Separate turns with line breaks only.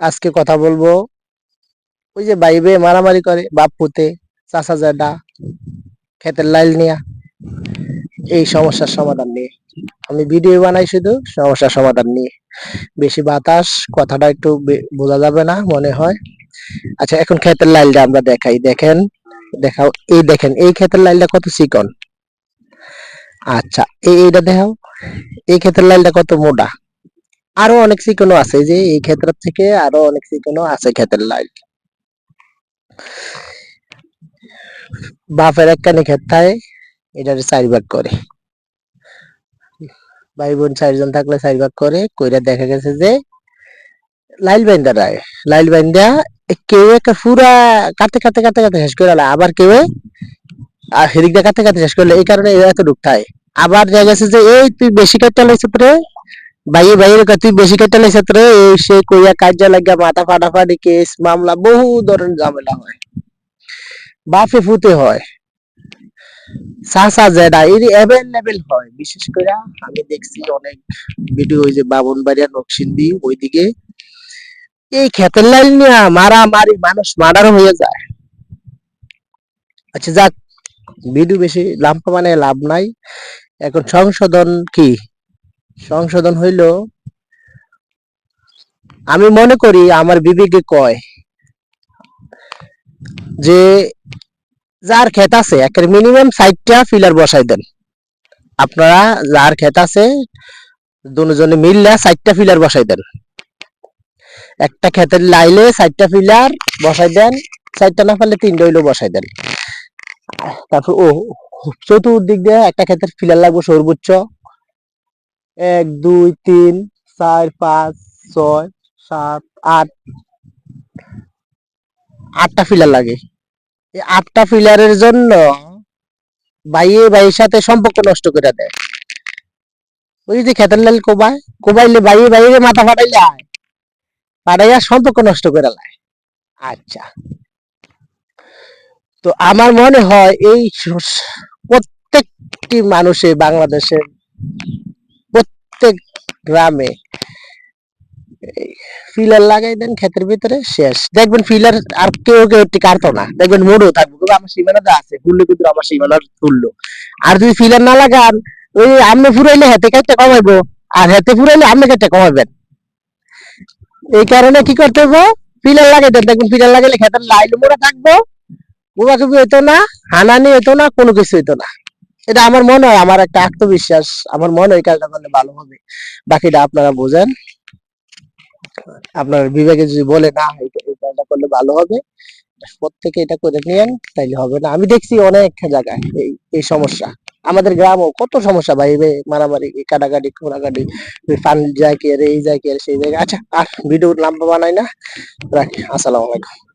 আজকে কথা বলব ওই যে বাইবে মারামারি করে বাপ পুতে চাচা জাডা ক্ষেতের লাইল নিয়া। এই সমস্যার সমাধান নিয়ে। আমি ভিডিও বানাই শুধু সমস্যার সমাধান নিয়ে। বেশি বাতাস, কথাটা একটু বোঝা যাবে না, মনে হয়। আচ্ছা এখন ক্ষেতের লাইলটা আমরা দেখাই। দেখেন, দেখাও। এই দেখেন, এই ক্ষেতের লাইলটা কত চিকন। আচ্ছা এই এইটা দেখাও। এই ক্ষেতের লাইলটা কত মোটা। আরও অনেক চিকনও আছে যে এই ক্ষেত্রের থেকে আরও অনেক চিকনও আছে ক্ষেতের লাইল বাপের একখানি ক্ষেত থাকে, এটার চার ভাগ করে ভাই বোন চারজন থাকলে চার ভাগ করে, কইরা দেখা গেছে যে লাইল বাইন্দা রায় লাইল বাইন্দা কেউ একটা পুরা কাটতে কাটতে কাটতে কাটতে শেষ করে। আবার কেউ আর দিয়ে কাটতে কাটতে শেষ করলে এই কারণে এরা এত ঢুকতায় আবার দেখা গেছে যে এই তুই বেশি কাটতে লাইছ রে ভাইয়ে ভাইয়ের কথা তুই বেশি কাটতে লাইছ রে সে কইয়া কাজা লাগা মাথা ফাটাফাটি কেস মামলা বহু ধরনের ঝামেলা হয়। বাপে ফুতে হয়। সাসা জেডা এর অ্যাভেলেবেল হয়। বিশেষ করে আমি দেখছি অনেক ভিডিও ওই যে বাবন বাড়িয়া নকশিন্দি ওইদিকে। এই খেতের লাইন নিয়ে মারামারি মানুষ মার্ডার হয়ে যায়। আচ্ছা যাক ভিডিও বেশি লাম্পা মানে লাভ নাই। এখন সংশোধন কি? সংশোধন হইল। আমি মনে করি আমার বিবেকে কয় যে, যার ক্ষেত আছে, একের মিনিমাম ষাটটা ফিলার বসাই দেন। আপনারা যার ক্ষেত আছে, দুজনে মিললে ষাটটা ফিলার বসাই দেন। একটা ক্ষেতের লাইলে ষাটটা ফিলার বসাই দেন, ষাটটা না পারলে তিনটা হইলেও বসাই দেন। তারপর ও, চতুর্দিক দিয়ে একটা ক্ষেতের ফিলার লাগবে সর্বোচ্চ। এক, দুই, তিন, চার, পাঁচ, ছয়, সাত, আট। আটটা ফিলার লাগে। এই আটটা ফিলারের জন্য বাইয়ে বাইয়ের সাথে সম্পর্ক নষ্ট করে দেয়। ওই যে খেতের লাল কোবায়, কোবাইলে বাইয়ে বাইরে মাথা ফাটাইলে আয়। ফাটাইয়া সম্পর্ক নষ্ট করে লাই আচ্ছা। তো আমার মনে হয় এই প্রত্যেকটি মানুষে বাংলাদেশের প্রত্যেক গ্রামে ফিলার লাগাই দেন, ক্ষেতের ভিতরে, শেষ। দেখবেন ফিলার আর কেউ কেউ কাটতো না। দেখবেন মোড়ও থাকবে আমার সীমানাতে আছে তুললে কিন্তু আমার সীমানার তুললো আর যদি ফিলার না লাগান, ওই আমনে ফুরাইলে হাতে কাটতে কমাইবো, আর হাতে ফুরাইলে আমনে কাটতে কমাবেন এই কারণে কি করতে হবে ফিলার লাগাই দেন। দেখবেন ফিলার লাগাইলে ক্ষেতের লাইল মোড়া থাকব গোবাকুবি হইতো না, হানানি হইতো না, কোনো কিছু হইতো না। এটা আমার মনে হয়, আমার একটা আত্মবিশ্বাস, আমার মনে হয় কাজটা করলে ভালো হবে। বাকিটা আপনারা বোঝেন। আপনার বিবেকে যদি বলে, না, এই কাজটা করলে ভালো হবে, প্রত্যেকে এটা করে নিয়েন তাইলে হবে না। আমি দেখছি অনেক জায়গায় এই এই সমস্যা। আমাদের গ্রামও কত সমস্যা ভাই মারামারি কাটাকাটি খোরাকাটি ফান যায় কি আরে, এই যায় কি সেই জায়গায় আচ্ছা আর ভিডিও লম্বা বানাই না? রাখি, আসসালামু আলাইকুম।